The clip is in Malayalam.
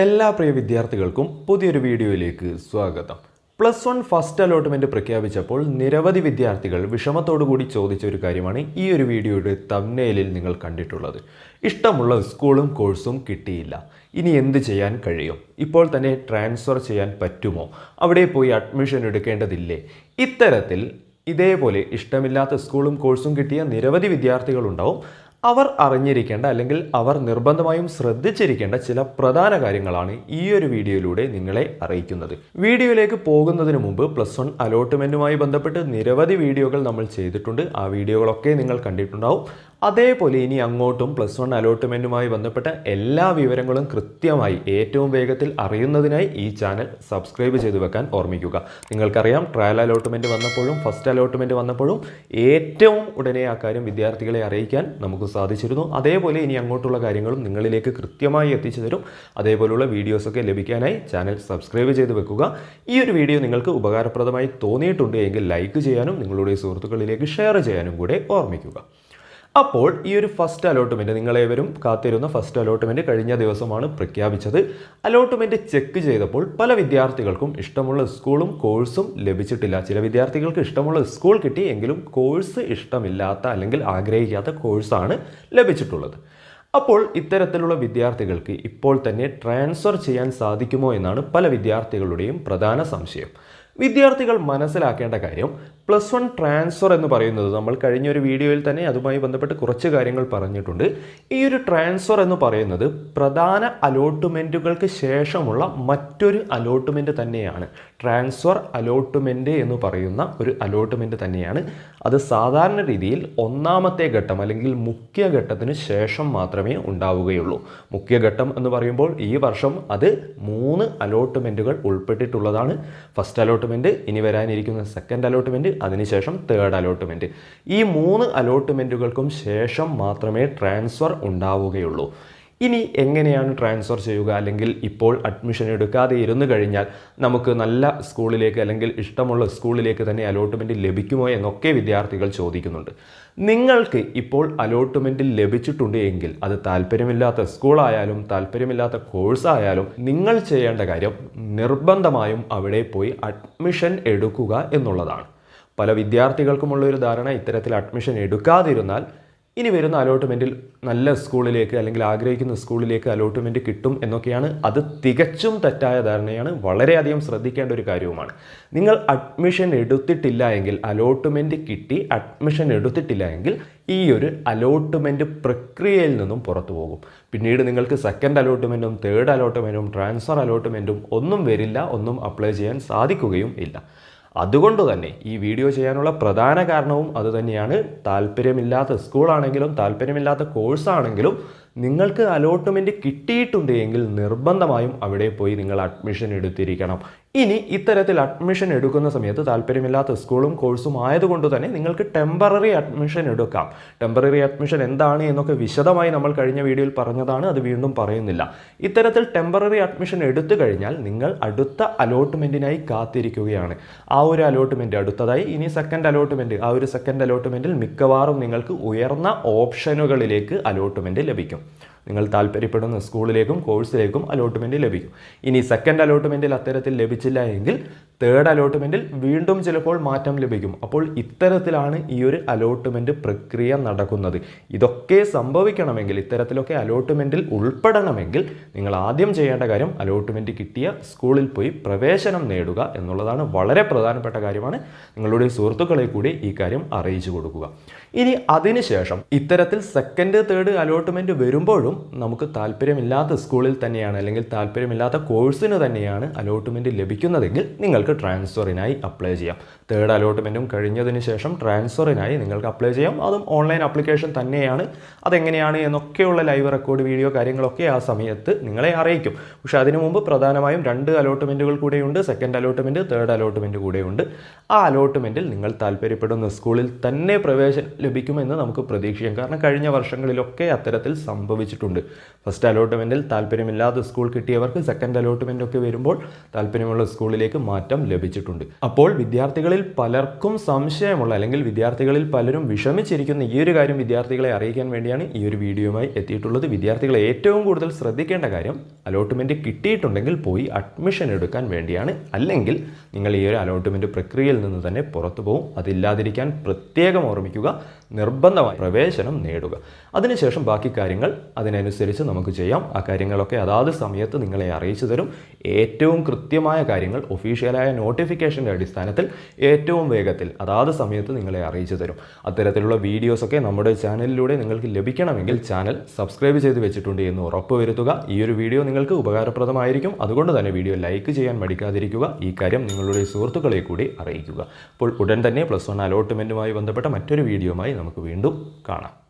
എല്ലാ പ്രിയ വിദ്യാർത്ഥികൾക്കും പുതിയൊരു വീഡിയോയിലേക്ക് സ്വാഗതം. പ്ലസ് വൺ ഫസ്റ്റ് അലോട്ട്മെന്റ് പ്രഖ്യാപിച്ചപ്പോൾ നിരവധി വിദ്യാർത്ഥികൾ വിഷമത്തോടുകൂടി ചോദിച്ച ഒരു കാര്യമാണ് ഈ ഒരു വീഡിയോയുടെ തമ്നയിലിൽ നിങ്ങൾ കണ്ടിട്ടുള്ളത്. ഇഷ്ടമുള്ള സ്കൂളും കോഴ്സും കിട്ടിയില്ല. ഇനി എന്ത് ചെയ്യാൻ കഴിയും? ഇപ്പോൾ തന്നെ ട്രാൻസ്ഫർ ചെയ്യാൻ പറ്റുമോ? അവിടെ പോയി അഡ്മിഷൻ എടുക്കേണ്ടതില്ലേ? ഇത്തരത്തിൽ ഇതേപോലെ ഇഷ്ടമില്ലാത്ത സ്കൂളും കോഴ്സും കിട്ടിയ നിരവധി വിദ്യാർത്ഥികളുണ്ടാവും. അവർ അറിഞ്ഞിരിക്കേണ്ട അല്ലെങ്കിൽ അവർ നിർബന്ധമായും ശ്രദ്ധിച്ചിരിക്കേണ്ട ചില പ്രധാന കാര്യങ്ങളാണ് ഈ ഒരു വീഡിയോയിലൂടെ നിങ്ങളെ അറിയിക്കുന്നത്. വീഡിയോയിലേക്ക് പോകുന്നതിന് മുമ്പ് പ്ലസ് വൺ അലോട്ട്മെന്റുമായി ബന്ധപ്പെട്ട് നിരവധി വീഡിയോകൾ നമ്മൾ ചെയ്തിട്ടുണ്ട്. ആ വീഡിയോകളൊക്കെ നിങ്ങൾ കണ്ടിട്ടുണ്ടാവും. അതേപോലെ ഇനി അങ്ങോട്ടും പ്ലസ് വൺ അലോട്ട്മെന്റുമായി ബന്ധപ്പെട്ട എല്ലാ വിവരങ്ങളും കൃത്യമായി ഏറ്റവും വേഗത്തിൽ അറിയുന്നതിനായി ഈ ചാനൽ സബ്സ്ക്രൈബ് ചെയ്തു വെക്കാൻ ഓർമ്മിക്കുക. നിങ്ങൾക്കറിയാം ട്രയൽ അലോട്ട്മെന്റ് വന്നപ്പോഴും ഫസ്റ്റ് അലോട്ട്മെന്റ് വന്നപ്പോഴും ഏറ്റവും ഉടനെ ആ കാര്യം വിദ്യാർത്ഥികളെ അറിയിക്കാൻ നമുക്ക് സാധിച്ചിരുന്നു. അതേപോലെ ഇനി അങ്ങോട്ടുള്ള കാര്യങ്ങളും നിങ്ങളിലേക്ക് കൃത്യമായി എത്തിച്ചു തരും. അതേപോലുള്ള വീഡിയോസൊക്കെ ലഭിക്കാനായി ചാനൽ സബ്സ്ക്രൈബ് ചെയ്ത് വെക്കുക. ഈ ഒരു വീഡിയോ നിങ്ങൾക്ക് ഉപകാരപ്രദമായി തോന്നിയിട്ടുണ്ട് ലൈക്ക് ചെയ്യാനും നിങ്ങളുടെ സുഹൃത്തുക്കളിലേക്ക് ഷെയർ ചെയ്യാനും കൂടെ ഓർമ്മിക്കുക. അപ്പോൾ ഈ ഒരു ഫസ്റ്റ് അലോട്ട്മെന്റ് നിങ്ങളേവരും കാത്തിരുന്ന ഫസ്റ്റ് അലോട്ട്മെന്റ് കഴിഞ്ഞ ദിവസമാണ് പ്രഖ്യാപിച്ചത്. അലോട്ട്മെന്റ് ചെക്ക് ചെയ്തപ്പോൾ പല വിദ്യാർത്ഥികൾക്കും ഇഷ്ടമുള്ള സ്കൂളും കോഴ്സും ലഭിച്ചിട്ടില്ല. ചില വിദ്യാർത്ഥികൾക്ക് ഇഷ്ടമുള്ള സ്കൂൾ കിട്ടി എങ്കിലും കോഴ്സ് ഇഷ്ടമില്ലാത്ത അല്ലെങ്കിൽ ആഗ്രഹിക്കാത്ത കോഴ്സാണ് ലഭിച്ചിട്ടുള്ളത്. അപ്പോൾ ഇത്തരത്തിലുള്ള വിദ്യാർത്ഥികൾക്ക് ഇപ്പോൾ തന്നെ ട്രാൻസ്ഫർ ചെയ്യാൻ സാധിക്കുമോ എന്നാണ് പല വിദ്യാർത്ഥികളുടെയും പ്രധാന സംശയം. വിദ്യാർത്ഥികൾ മനസ്സിലാക്കേണ്ട കാര്യം പ്ലസ് വൺ ട്രാൻസ്ഫർ എന്ന് പറയുന്നത് നമ്മൾ കഴിഞ്ഞ ഒരു വീഡിയോയിൽ തന്നെ അതുമായി ബന്ധപ്പെട്ട് കുറച്ച് കാര്യങ്ങൾ പറഞ്ഞിട്ടുണ്ട്. ഈ ഒരു ട്രാൻസ്ഫർ എന്ന് പറയുന്നത് പ്രധാന അലോട്ട്മെന്റുകൾക്ക് ശേഷമുള്ള മറ്റൊരു അലോട്ട്മെന്റ് തന്നെയാണ്. ട്രാൻസ്ഫർ അലോട്ട്മെന്റ് എന്ന് പറയുന്ന ഒരു അലോട്ട്മെന്റ് തന്നെയാണ്. അത് സാധാരണ രീതിയിൽ ഒന്നാമത്തെ ഘട്ടം അല്ലെങ്കിൽ മുഖ്യഘട്ടത്തിന് ശേഷം മാത്രമേ ഉണ്ടാവുകയുള്ളൂ. മുഖ്യഘട്ടം എന്ന് പറയുമ്പോൾ ഈ വർഷം അത് മൂന്ന് അലോട്ട്മെന്റുകൾ ഉൾപ്പെട്ടിട്ടുള്ളതാണ്. ഫസ്റ്റ് അലോട്ട്മെന്റ് ഇനി വരാനിരിക്കുന്ന സെക്കൻഡ് അലോട്ട്മെന്റ് അതിനുശേഷം തേർഡ് അലോട്ട്മെന്റ് ഈ മൂന്ന് അലോട്ട്മെന്റുകൾക്കും ശേഷം മാത്രമേ ട്രാൻസ്ഫർ ഉണ്ടാവുകയുള്ളൂ. ഇനി എങ്ങനെയാണ് ട്രാൻസ്ഫർ ചെയ്യുക? അല്ലെങ്കിൽ ഇപ്പോൾ അഡ്മിഷൻ എടുക്കാതെ ഇരുന്ന് കഴിഞ്ഞാൽ നമുക്ക് നല്ല സ്കൂളിലേക്ക് അല്ലെങ്കിൽ ഇഷ്ടമുള്ള സ്കൂളിലേക്ക് തന്നെ അലോട്ട്മെന്റ് ലഭിക്കുമോ എന്നൊക്കെ വിദ്യാർത്ഥികൾ ചോദിക്കുന്നുണ്ട്. നിങ്ങൾക്ക് ഇപ്പോൾ അലോട്ട്മെന്റ് ലഭിച്ചിട്ടുണ്ട് എങ്കിൽ അത് താല്പര്യമില്ലാത്ത സ്കൂളായാലും താല്പര്യമില്ലാത്ത കോഴ്സായാലും നിങ്ങൾ ചെയ്യേണ്ട കാര്യം നിർബന്ധമായും അവിടെ പോയി അഡ്മിഷൻ എടുക്കുക എന്നുള്ളതാണ്. പല വിദ്യാർത്ഥികൾക്കുമുള്ള ഒരു ധാരണ ഇത്തരത്തിൽ അഡ്മിഷൻ എടുക്കാതിരുന്നാൽ ഇനി വരുന്ന അലോട്ട്മെന്റിൽ നല്ല സ്കൂളിലേക്ക് അല്ലെങ്കിൽ ആഗ്രഹിക്കുന്ന സ്കൂളിലേക്ക് അലോട്ട്മെന്റ് കിട്ടും എന്നൊക്കെയാണ് അത് തികച്ചും തെറ്റായ ധാരണയാണ്. വളരെയധികം ശ്രദ്ധിക്കേണ്ട ഒരു കാര്യവുമാണ്. നിങ്ങൾ അഡ്മിഷൻ എടുത്തിട്ടില്ല എങ്കിൽ അലോട്ട്മെന്റ് കിട്ടി അഡ്മിഷൻ എടുത്തിട്ടില്ല എങ്കിൽ ഈ ഒരു അലോട്ട്മെന്റ് പ്രക്രിയയിൽ നിന്നും പുറത്തു പോകും. പിന്നീട് നിങ്ങൾക്ക് സെക്കൻഡ് അലോട്ട്മെന്റും തേർഡ് അലോട്ട്മെന്റും ട്രാൻസ്ഫർ അലോട്ട്മെന്റും ഒന്നും വരില്ല ഒന്നും അപ്ലൈ ചെയ്യാൻ സാധിക്കുകയും ഇല്ല. അതുകൊണ്ട് തന്നെ ഈ വീഡിയോ ചെയ്യാനുള്ള പ്രധാന കാരണവും അതുതന്നെയാണ്. താല്പര്യമില്ലാത്ത സ്കൂളാണെങ്കിലും താല്പര്യമില്ലാത്ത കോഴ്സാണെങ്കിലും നിങ്ങൾക്ക് അലോട്ട്മെന്റ് കിട്ടിയിട്ടുണ്ട് എങ്കിൽ നിർബന്ധമായും അവിടെ പോയി നിങ്ങൾ അഡ്മിഷൻ എടുത്തിരിക്കണം. ഇനി ഇത്തരത്തിൽ അഡ്മിഷൻ എടുക്കുന്ന സമയത്ത് താല്പര്യമില്ലാത്ത സ്കൂളും കോഴ്സും ആയതുകൊണ്ട് തന്നെ നിങ്ങൾക്ക് ടെമ്പററി അഡ്മിഷൻ എടുക്കാം. ടെമ്പററി അഡ്മിഷൻ എന്താണ് എന്നൊക്കെ വിശദമായി നമ്മൾ കഴിഞ്ഞ വീഡിയോയിൽ പറഞ്ഞതാണ് അത് വീണ്ടും പറയുന്നില്ല. ഇത്തരത്തിൽ ടെമ്പററി അഡ്മിഷൻ എടുത്തു കഴിഞ്ഞാൽ നിങ്ങൾ അടുത്ത അലോട്ട്മെന്റിനായി കാത്തിരിക്കുകയാണ്. ആ ഒരു അലോട്ട്മെന്റ് അടുത്തതായി ഇനി സെക്കൻഡ് അലോട്ട്മെന്റ് ആ ഒരു സെക്കൻഡ് അലോട്ട്മെന്റിൽ മിക്കവാറും നിങ്ങൾക്ക് ഉയർന്ന ഓപ്ഷനുകളിലേക്ക് അലോട്ട്മെന്റ് ലഭിക്കും. നിങ്ങൾ താല്പര്യപ്പെടുന്ന സ്കൂളിലേക്കും കോഴ്സിലേക്കും അലോട്ട്മെന്റ് ലഭിക്കും. ഇനി സെക്കൻഡ് അലോട്ട്മെന്റിൽ അത്തരത്തിൽ ലഭിച്ചില്ല എങ്കിൽ തേർഡ് അലോട്ട്മെന്റിൽ വീണ്ടും ചിലപ്പോൾ മാറ്റം ലഭിക്കും. അപ്പോൾ ഇത്തരത്തിലാണ് ഈ ഒരു അലോട്ട്മെന്റ് പ്രക്രിയ നടക്കുന്നത്. ഇതൊക്കെ സംഭവിക്കണമെങ്കിൽ ഇത്തരത്തിലൊക്കെ അലോട്ട്മെന്റിൽ ഉൾപ്പെടണമെങ്കിൽ നിങ്ങൾ ആദ്യം ചെയ്യേണ്ട കാര്യം അലോട്ട്മെന്റ് കിട്ടിയ സ്കൂളിൽ പോയി പ്രവേശനം നേടുക എന്നുള്ളതാണ് വളരെ പ്രധാനപ്പെട്ട കാര്യമാണ്. നിങ്ങളുടെ സുഹൃത്തുക്കളെ കൂടി ഈ കാര്യം അറിയിച്ചു കൊടുക്കുക. ഇനി അതിനുശേഷം ഇത്തരത്തിൽ സെക്കൻഡ് തേർഡ് അലോട്ട്മെന്റ് വരുമ്പോഴും നമുക്ക് താല്പര്യമില്ലാത്ത സ്കൂളിൽ തന്നെയാണ് അല്ലെങ്കിൽ താല്പര്യമില്ലാത്ത കോഴ്സിന് തന്നെയാണ് അലോട്ട്മെന്റ് ലഭിക്കുന്നതെങ്കിൽ നിങ്ങൾക്ക് ട്രാൻസ്ഫറിനായി അപ്ലൈ ചെയ്യാം. തേർഡ് അലോട്ട്മെന്റും കഴിഞ്ഞതിന് ശേഷം ട്രാൻസ്ഫറിനായി നിങ്ങൾക്ക് അപ്ലൈ ചെയ്യാം. അതും ഓൺലൈൻ അപ്ലിക്കേഷൻ തന്നെയാണ്. അതെങ്ങനെയാണ് എന്നൊക്കെയുള്ള ലൈവ് റെക്കോർഡ് വീഡിയോ കാര്യങ്ങളൊക്കെ ആ സമയത്ത് നിങ്ങളെ അറിയിക്കും. പക്ഷെ അതിനു മുമ്പ് പ്രധാനമായും രണ്ട് അലോട്ട്മെന്റുകൾ കൂടെയുണ്ട്. സെക്കൻഡ് അലോട്ട്മെന്റ് തേർഡ് അലോട്ട്മെന്റ് കൂടെയുണ്ട്. ആ അലോട്ട്മെന്റിൽ നിങ്ങൾ താല്പര്യപ്പെടുന്ന സ്കൂളിൽ തന്നെ പ്രവേശനം ലഭിക്കുമെന്ന് നമുക്ക് പ്രതീക്ഷിക്കാം. കാരണം കഴിഞ്ഞ വർഷങ്ങളിലൊക്കെ അത്തരത്തിൽ സംഭവിച്ചിട്ടുണ്ട്. ഫസ്റ്റ് അലോട്ട്മെന്റിൽ താല്പര്യമില്ലാത്ത സ്കൂൾ കിട്ടിയവർക്ക് സെക്കൻഡ് അലോട്ട്മെന്റ് ഒക്കെ വരുമ്പോൾ താല്പര്യമുള്ള സ്കൂളിലേക്ക് മാറ്റം ഫലം ലഭിച്ചിട്ടുണ്ട്. അപ്പോൾ വിദ്യാർത്ഥികളിൽ പലർക്കും സംശയമുള്ള അല്ലെങ്കിൽ വിദ്യാർത്ഥികളിൽ പലരും വിഷമിച്ചിരിക്കുന്ന ഈ ഒരു കാര്യം വിദ്യാർത്ഥികളെ അറിയിക്കാൻ വേണ്ടിയാണ് ഈ ഒരു വീഡിയോയുമായി എത്തിയിട്ടുള്ളത്. വിദ്യാർത്ഥികളെ ഏറ്റവും കൂടുതൽ ശ്രദ്ധിക്കേണ്ട കാര്യം അലോട്ട്മെന്റ് കിട്ടിയിട്ടുണ്ടെങ്കിൽ പോയി അഡ്മിഷൻ എടുക്കാൻ വേണ്ടിയാണ്. അല്ലെങ്കിൽ നിങ്ങൾ ഈ ഒരു അലോട്ട്മെന്റ് പ്രക്രിയയിൽ നിന്ന് തന്നെ പുറത്തു പോകും അതില്ലാതിരിക്കാൻ പ്രത്യേകം ഓർമ്മിക്കുക. നിർബന്ധമായി പ്രവേശനം നേടുക. അതിനുശേഷം ബാക്കി കാര്യങ്ങൾ അതിനനുസരിച്ച് നമുക്ക് ചെയ്യാം. ആ കാര്യങ്ങളൊക്കെ അതാത് സമയത്ത് നിങ്ങളെ അറിയിച്ചു തരും. ഏറ്റവും കൃത്യമായ കാര്യങ്ങൾ ഒഫീഷ്യലായ നോട്ടിഫിക്കേഷന്റെ അടിസ്ഥാനത്തിൽ ഏറ്റവും വേഗത്തിൽ അതാത് സമയത്ത് നിങ്ങളെ അറിയിച്ചു തരും. അത്തരത്തിലുള്ള വീഡിയോസൊക്കെ നമ്മുടെ ചാനലിലൂടെ നിങ്ങൾക്ക് ലഭിക്കണമെങ്കിൽ ചാനൽ സബ്സ്ക്രൈബ് ചെയ്ത് വെച്ചിട്ടുണ്ട് എന്ന് ഉറപ്പുവരുത്തുക ഈ ഒരു വീഡിയോ നിങ്ങൾക്ക് ഉപകാരപ്രദമായിരിക്കും. അതുകൊണ്ട് തന്നെ വീഡിയോ ലൈക്ക് ചെയ്യാൻ മടിക്കാതിരിക്കുക. ഈ കാര്യം നിങ്ങളുടെ സുഹൃത്തുക്കളെ കൂടി അറിയിക്കുക. അപ്പോൾ ഉടൻ തന്നെ പ്ലസ് വൺ അലോട്ട്മെന്റുമായി ബന്ധപ്പെട്ട മറ്റൊരു വീഡിയോയുമായി നമുക്ക് വീണ്ടും കാണാം.